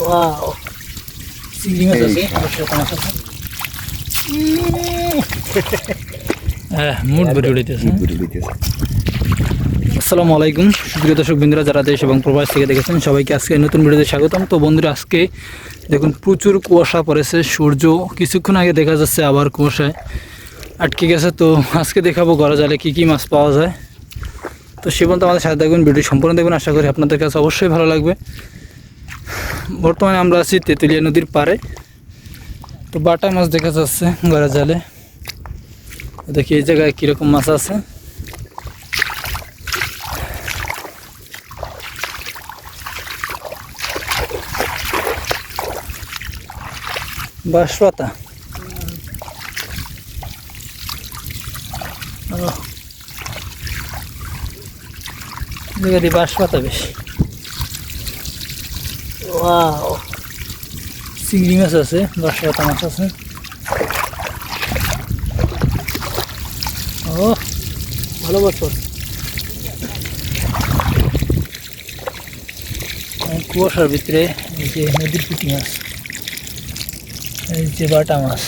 Wow চিংড়ি মাছ আছে অবশ্যই মাছ আছে হ্যাঁ মুড ভরে উড়িতেছে আসসালামু আলাইকুম সুপ্রিয় দর্শক বন্ধুরা যারা দেশ এবং প্রবাস থেকে দেখেছেন সবাইকে আজকে নতুন ভিডিওতে স্বাগতম। তো বন্ধুরা আজকে দেখুন প্রচুর কুয়াশা পড়েছে সূর্য কিছুক্ষণ আগে দেখা যাচ্ছে আবার কুয়াশায়। আটকে গেছে তো আজকে দেখাবো গড়া জালে কী কী মাছ পাওয়া যায়। তো সে পর্যন্ত আমাদের সাথে দেখবেন ভিডিও সম্পূর্ণ দেখবেন আশা করি আপনাদের কাছে অবশ্যই ভালো লাগবে। বর্তমানে আমরা আছি তেঁতুলিয়া নদীর পাড়ে। তো বাটা মাছ দেখা যাচ্ছে গড়া জালে। দেখি এই জায়গায় কীরকম মাছ আছে। বাঁশপাতা। দিয়ে বাঁশপাতা বেশি। ওয়াও চিংড়ি মাছ আছে। দশ বাঁশপাতা মাছ আছে। ও, ভালো এই কুয়াশার ভিতরে এই যে নদীর পুঁটি মাছ, এই যে বাটা মাছ।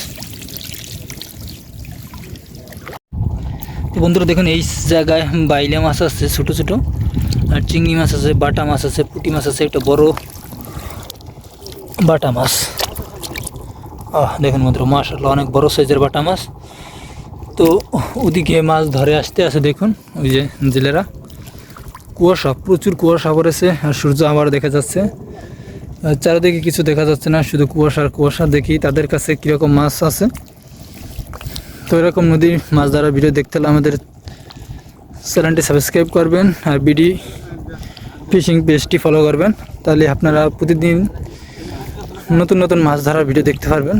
তো বন্ধুরা দেখুন, এই জায়গায় বাইলে মাছ আছে, ছোট ছোট। আর চিংড়ি মাছ আছে, বাটা মাছ আছে, পুঁটি মাছ আছে, একটা বড় বাটা মাছ। আহ, দেখুন বন্ধুরা মাশাল্লাহ অনেক বড় সাইজের বাটা মাছ। তো ওদিকে মাছ ধরে আসতে আছে, দেখুন, ওই যে জেলেরা। কুয়াশা, প্রচুর কুয়াশা পড়েছে, আর সূর্য আবার দেখা যাচ্ছে। চারিদিকে কিছু দেখা যাচ্ছে না, শুধু কুয়াশার কুয়াশা, দেখি তাদের কাছে কীরকম মাছ আছে। তো এরকম নদীর মাছ ধরার ভিডিও দেখতে হলে আমাদের চ্যানেলটি সাবস্ক্রাইব করবেন, আর বিডি ফিশিং পেজটি ফলো করবেন। তাহলে আপনারা প্রতিদিন নতুন নতুন মাছ ধরার ভিডিও দেখতে পারবেন।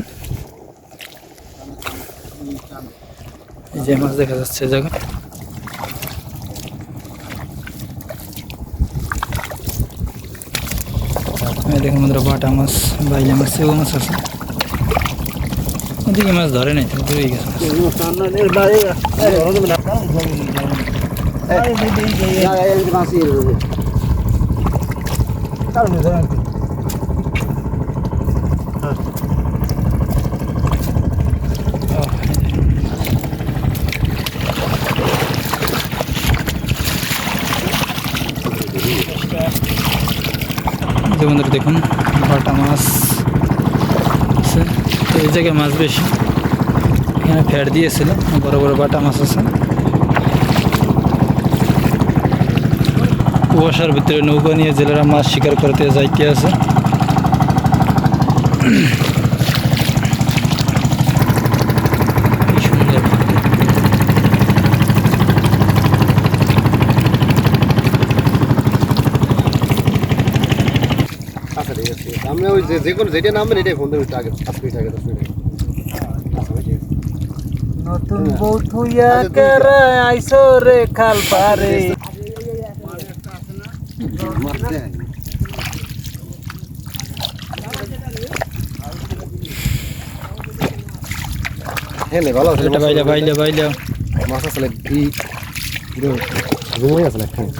যে মাছ দেখা যাচ্ছে, এই দেখুন। বন্ধুরা, বাটা মাছ, বাইলা মাছ মাছ আছে। ওদিকে মাছ ধরে নাই দূরে গেছে। বন্ধু বন্ধুরা দেখুন বাটা মাছ আছে। তো এই জায়গায় মাছ বেশি। এখানে ফ্যাট দিয়েছিল, বড় বড় বাটা মাছ আছে। কুয়াশার ভিতরে নৌকা নিয়ে জেলেরা মাছ শিকার করতে যাইতে আছে কি সুন্দর আচ্ছা ঠিক আছে। আমরা ওই যে যে কোনো যেটা নামবেন এটাই ফোন দেবেন আগে পাঁচ মিনিট আগে দশ মিনিট আগে আচ্ছা ভাই, ঠিক আছে। নতুন বউ থুইয়া করে আইসো রে খাল পারে। হ্যাঁ নে, ভালো আছে এটা বাইলা বাইলা বাইলা মাছ আসলে কি রুমই আসলে হ্যাঁ।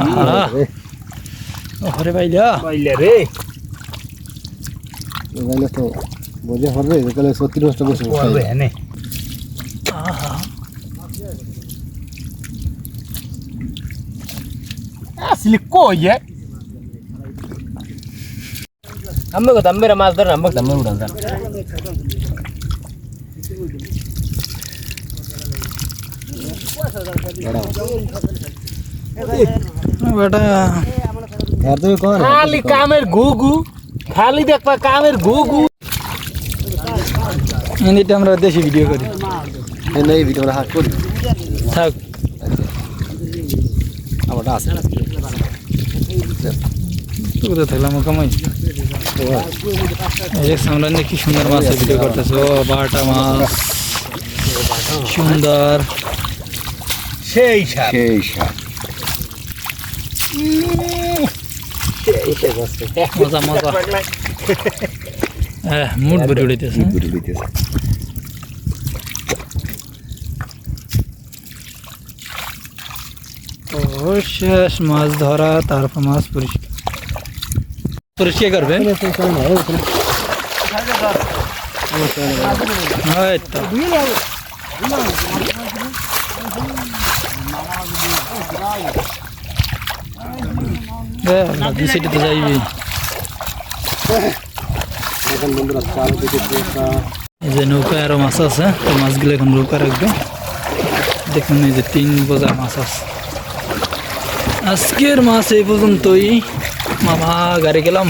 আহা ওরে বাইলা। পাইলে রে। মোবাইলে তো বোঝে হবে তাহলে সত্যি করছে পড়বে এনে। আহা আসলে তম্বের উড়ান ধর কামের গুগু খালি দেখবা কামের গুগু এমনিতে আমরা দেশি ভিডিও করি এই ভিডিওটা হাত করি থাক দেখছি আমরা কি সুন্দর মাছের ভিডিও করতেছে ও বাটা মাছ সুন্দর সেই সার সেই সার মজা শেষ মাছ ধরা তারপর মাছ পরিষ্কার। পরিষ্কার করবে? হয়তো যে নৌকায় আরও মাছ আছে, তো নৌকা রাখবে। দেখুন যে তিন বোঝা মাছ আছে। আজকের মাছ এই পর্যন্তই। মামা, গাড়ি গেলাম।